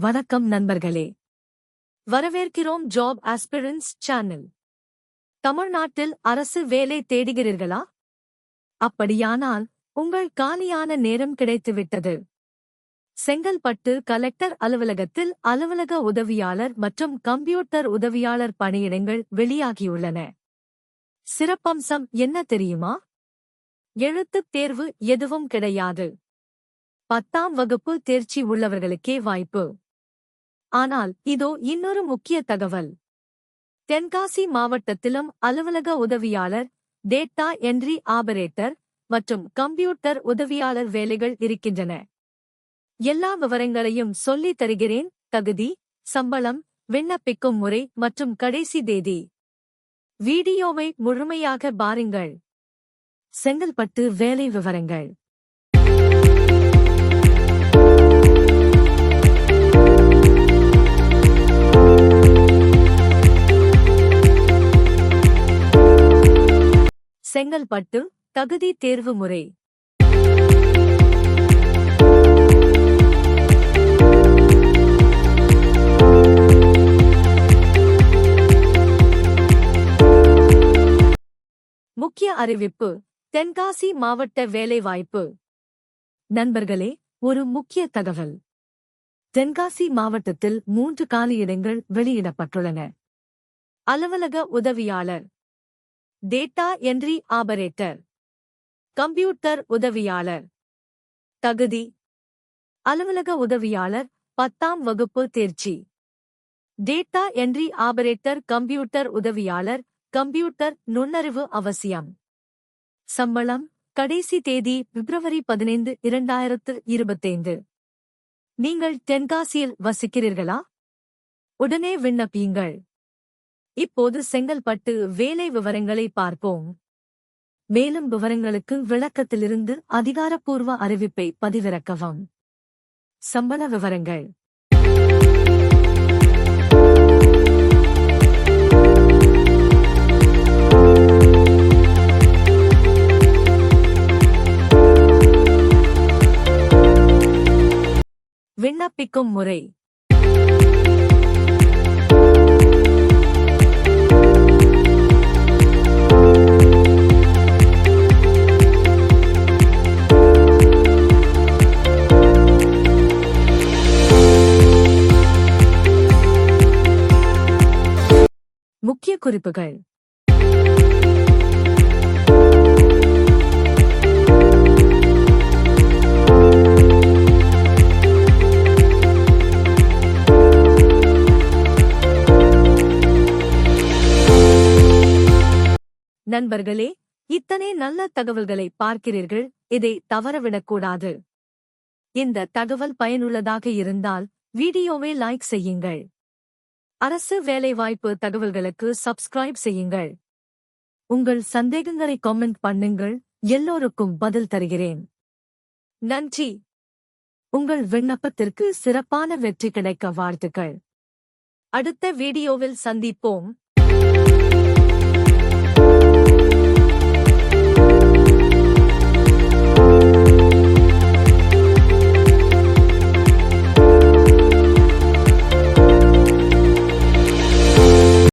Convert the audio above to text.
வணக்கம் நண்பர்களே. வரவேற்கிறோம் ஜாப் ஆஸ்பிரன்ஸ் சேனல் தமிழ்நாட்டில் அரசு வேலை தேடுகிறீர்களா? அப்படியானால் உங்கள் காலியான நேரம் கிடைத்துவிட்டது. செங்கல்பட்டு கலெக்டர் அலுவலகத்தில் அலுவலக உதவியாளர் மற்றும் கம்ப்யூட்டர் உதவியாளர் பணியிடங்கள் வெளியாகியுள்ளன. சிறப்பம்சம் என்ன தெரியுமா? எழுத்துத் தேர்வு எதுவும் கிடையாது. பத்தாம் வகுப்பு தேர்ச்சி உள்ளவர்களுக்கே வாய்ப்பு. ஆனால் இதோ இன்னொரு முக்கிய தகவல். தென்காசி மாவட்டத்திலும் அலுவலக உதவியாளர் டேட்டா என்ட்ரி ஆபரேட்டர் மற்றும் கம்ப்யூட்டர் உதவியாளர் வேலைகள் இருக்கின்றன. எல்லா விவரங்களையும் சொல்லித் தருகிறேன். தகுதி சம்பளம் விண்ணப்பிக்கும் முறை மற்றும் கடைசி தேதி. வீடியோவை முழுமையாக பாருங்கள். செங்கல்பட்டு வேலை விவரங்கள். செங்கல்பட்டு தகுதி தேர்வு முறை. முக்கிய அறிவிப்பு தென்காசி மாவட்ட வேலைவாய்ப்பு. நண்பர்களே ஒரு முக்கிய தகவல். தென்காசி மாவட்டத்தில் மூன்று காலியிடங்கள் வெளியிடப்பட்டுள்ளன. அலுவலக உதவியாளர் டேட்டா என்ட்ரி ஆபரேட்டர் கம்ப்யூட்டர் உதவியாளர் தகுதி அலுவலக உதவியாளர் பத்தாம் வகுப்பு தேர்ச்சி டேட்டா என்ட்ரி ஆபரேட்டர் கம்ப்யூட்டர் உதவியாளர் கம்ப்யூட்டர் நுண்ணறிவு அவசியம் சம்பளம் கடைசி தேதி பிப்ரவரி பதினைந்து இரண்டாயிரத்து இருபத்தைந்து நீங்கள் தென்காசியில் வசிக்கிறீர்களா உடனே விண்ணப்பியுங்கள் இப்போது செங்கல்பட்டு வேலை விவரங்களை பார்ப்போம். மேலும் விவரங்களுக்கு விளக்கத்திலிருந்து அதிகாரப்பூர்வ அறிவிப்பை பதிவிறக்கவும். சம்பள விவரங்கள். விண்ணப்பிக்கும் முறை. முக்கிய குறிப்புகள். நண்பர்களே இத்தனை நல்ல தகவல்களை பார்க்கிறீர்கள் இதை தவறவிடக்கூடாது. இந்த தகவல் பயனுள்ளதாக இருந்தால் வீடியோவை லைக் செய்யுங்கள். அரசு வேலைவாய்ப்பு தகவல்களுக்கு சப்ஸ்கிரைப் செய்யுங்கள். உங்கள் சந்தேகங்களை கமெண்ட் பண்ணுங்கள். எல்லோருக்கும் பதில் தருகிறேன். நன்றி. உங்கள் விண்ணப்பத்திற்கு சிறப்பான வெற்றி கிடைக்க வாழ்த்துக்கள். அடுத்த வீடியோவில் சந்திப்போம்.